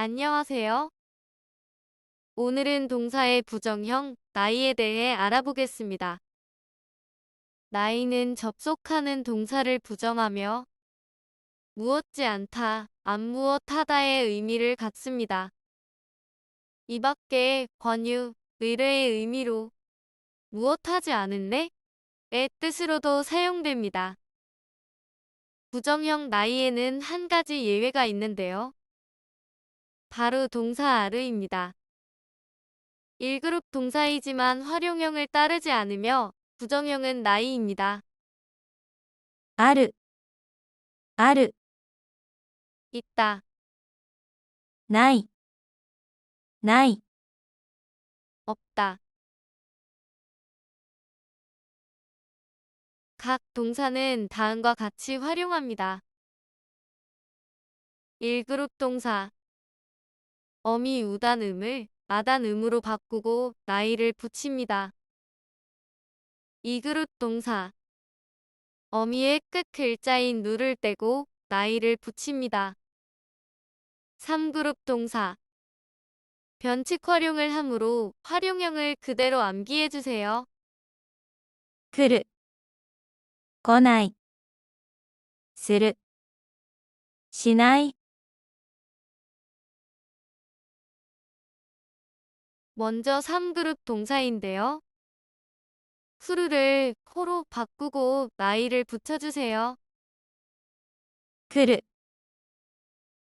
안녕하세요. 오늘은 동사의 부정형 나이에 대해 알아보겠습니다. 나이는 접속하는 동사를 부정하며 무엇지 않다, 안 무엇하다의 의미를 갖습니다. 이 밖에 권유, 의뢰의 의미로 무엇하지 않은데? 의 뜻으로도 사용됩니다. 부정형 나이에는 한 가지 예외가 있는데요. 바로 동사 아르입니다. 1그룹 동사이지만 활용형을 따르지 않으며 부정형은 나이입니다. 아르 아르 있다 나이 나이 없다 각 동사는 다음과 같이 활용합니다. 1그룹 동사 어미 우단음을 아단음으로 바꾸고 나이를 붙입니다. 이그룹 동사 어미의 끝 글자인 누를 떼고 나이를 붙입니다. 3그룹 동사 변칙 활용을 함으로 활용형을 그대로 암기해주세요. 그릇 거나이 스르 시나이 먼저 3그룹 동사인데요. 후르를 코로 바꾸고 나이를 붙여주세요. 来る、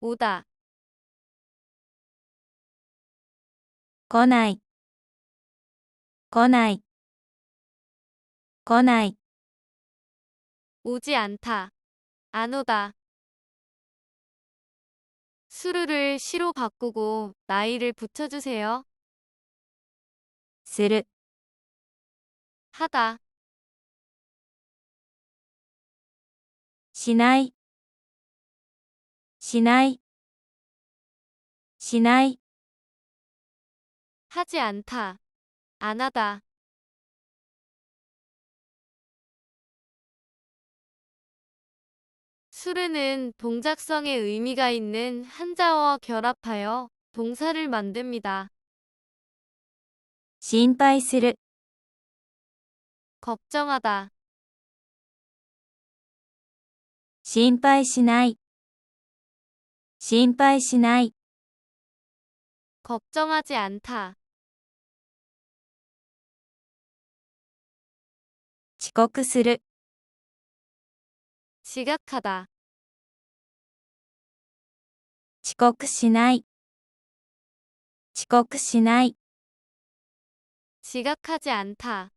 오다, 来ない、来ない、来ない、 오지 않다, 안 오다. 수르를 시로 바꾸고 나이를 붙여주세요. する、 하다, しない、しない、しない、 하지 않다, 안 하다. 수르는 동작성의 의미가 있는 한자어와 결합하여 동사를 만듭니다. 心配する、 걱정하다, 心配しない、心配しない、 걱정하지 않다, 遅刻する、 지각하다, 遅刻しない、遅刻しない、 지각하지 않다.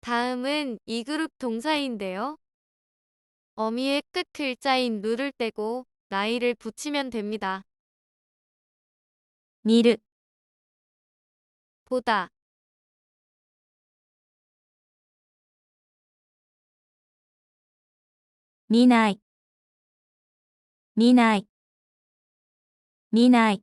다음은 이 그룹 동사인데요. 어미의 끝 글자인 루를 떼고 나이를 붙이면 됩니다. 미르 보다 미나이 미나이 미나이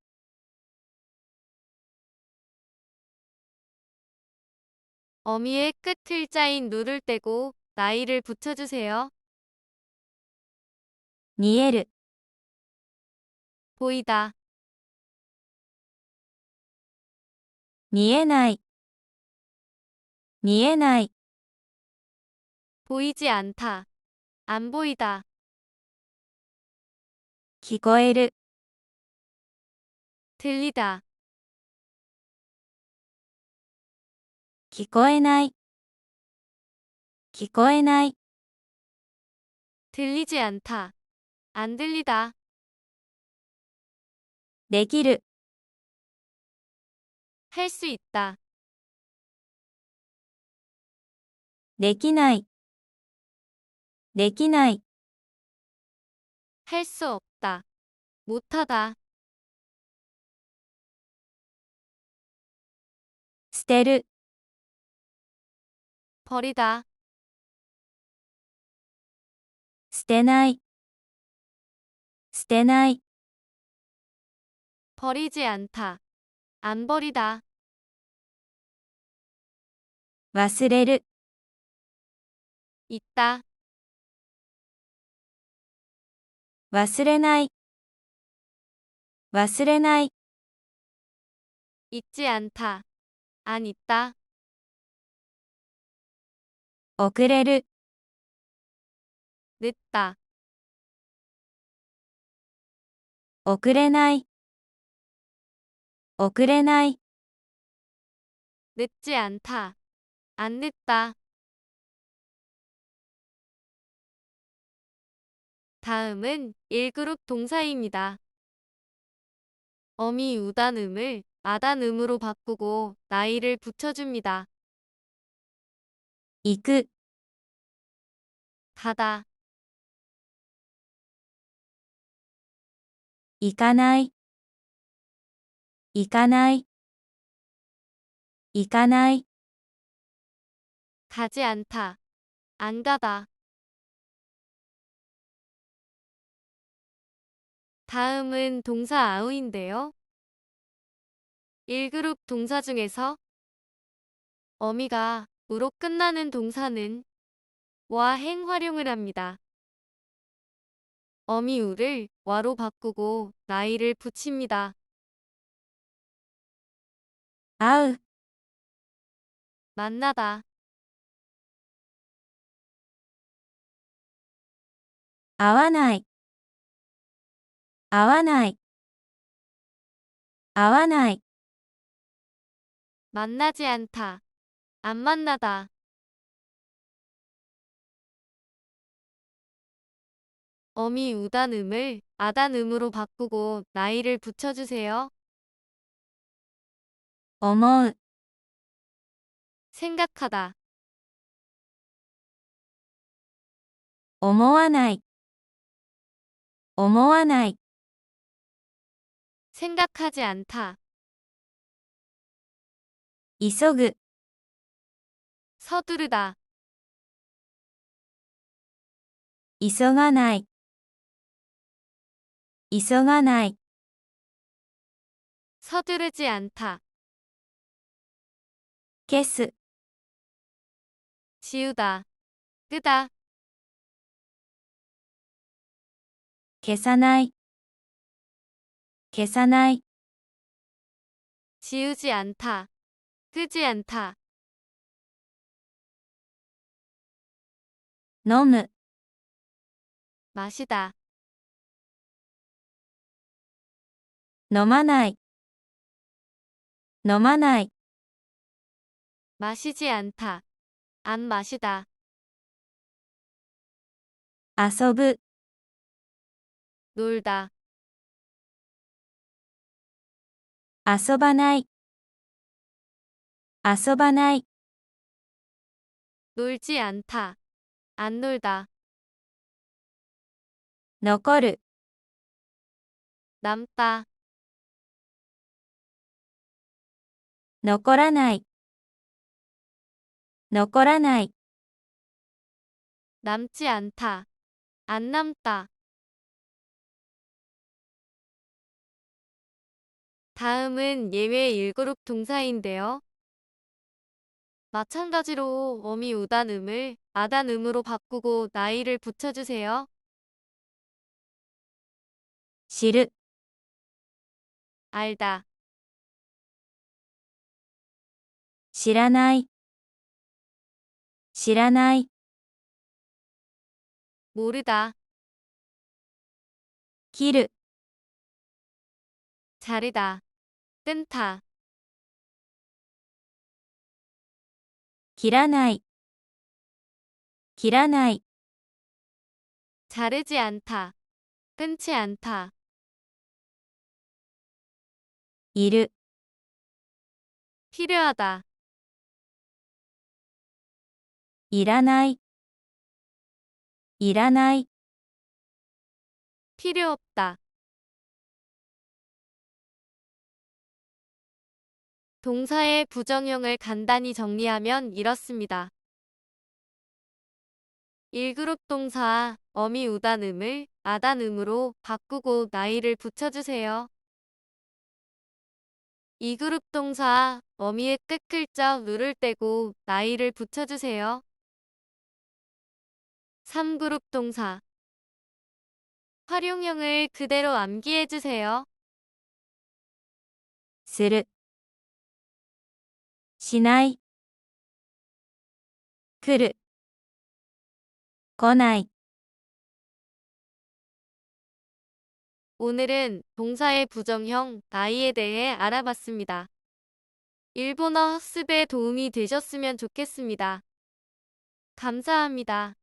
어미의 끝 글자인 누를 떼고 나이를 붙여주세요. 見える、 보이다, 見えない、見えない、 보이지 않다, 안 보이다. 聞こえる、 들리다, 聞こえない、聞こえない、 들리지 않다, 안 들리다. できる、 할 수 있다, できない、 できない、 할 수 없다. 못하다. 捨てる、 버리다. 捨てない、捨てない、 버리지 않다. 안 버리다. 忘れる、 있다. 忘れない、忘れない、 있지 않다. 안 있다. 遅れる、 늦다. 遅れない、遅れない、 늦지 않다. 안 늦다. 다음은 1그룹 동사입니다. 어미 우단음을 아단음으로 바꾸고 나이를 붙여줍니다. 이그 가다. 이가나이. 이가나이. 이가나이. 가지 않다. 안 가다. 다음은 동사 아우인데요. 1그룹 동사 중에서 어미가 으로 끝나는 동사는 와행 활용을 합니다. 어미우를 와로 바꾸고 나이를 붙입니다. 아으. 만나다. 아와나이. 아와나이. 아와나이. 만나지 않다. 안 만나다. 어미 우단음을 아단음으로 바꾸고 나이를 붙여주세요. 思う、 생각하다, 思わない、思わない、 생각하지 않다, 急ぐ、 서두르다, 急がない、急がない、 서두르지 않다, 消す、 지우다, 끄다, 消さない、消さない、 지우지 않다, 끄지 않다, 飲む、 마시다, 飲まない、飲まない、 마시지 않다, 안 마시다, 遊ぶ、 놀다, 遊ばない、遊ばない、 놀지 않다, 안 놀다, 残る、 남다, 残らない、残らない、 남지 않다, 안 남다. 다음은 예외 1그룹 동사인데요. 마찬가지로 어미 우단음을 아단음으로 바꾸고 나이를 붙여주세요. 知る、 알다, 知らない、知らない、 모르다, 切る、 자르다, 끊다, 切らない、 길라나이 자르지 않다. 끊지 않다. 이르 필요하다. 이라나이 이라나이 필요 없다. 동사의 부정형을 간단히 정리하면 이렇습니다. 1그룹 동사 어미 우단음을 아단음으로 바꾸고 나이를 붙여주세요. 2그룹 동사 어미의 끝글자 루를 떼고 나이를 붙여주세요. 3그룹 동사 활용형을 그대로 암기해주세요. 스르 시나이 그르 来ない、 오늘은 동사의 부정형 나이에 대해 알아봤습니다. 일본어 학습에 도움이 되셨으면 좋겠습니다. 감사합니다.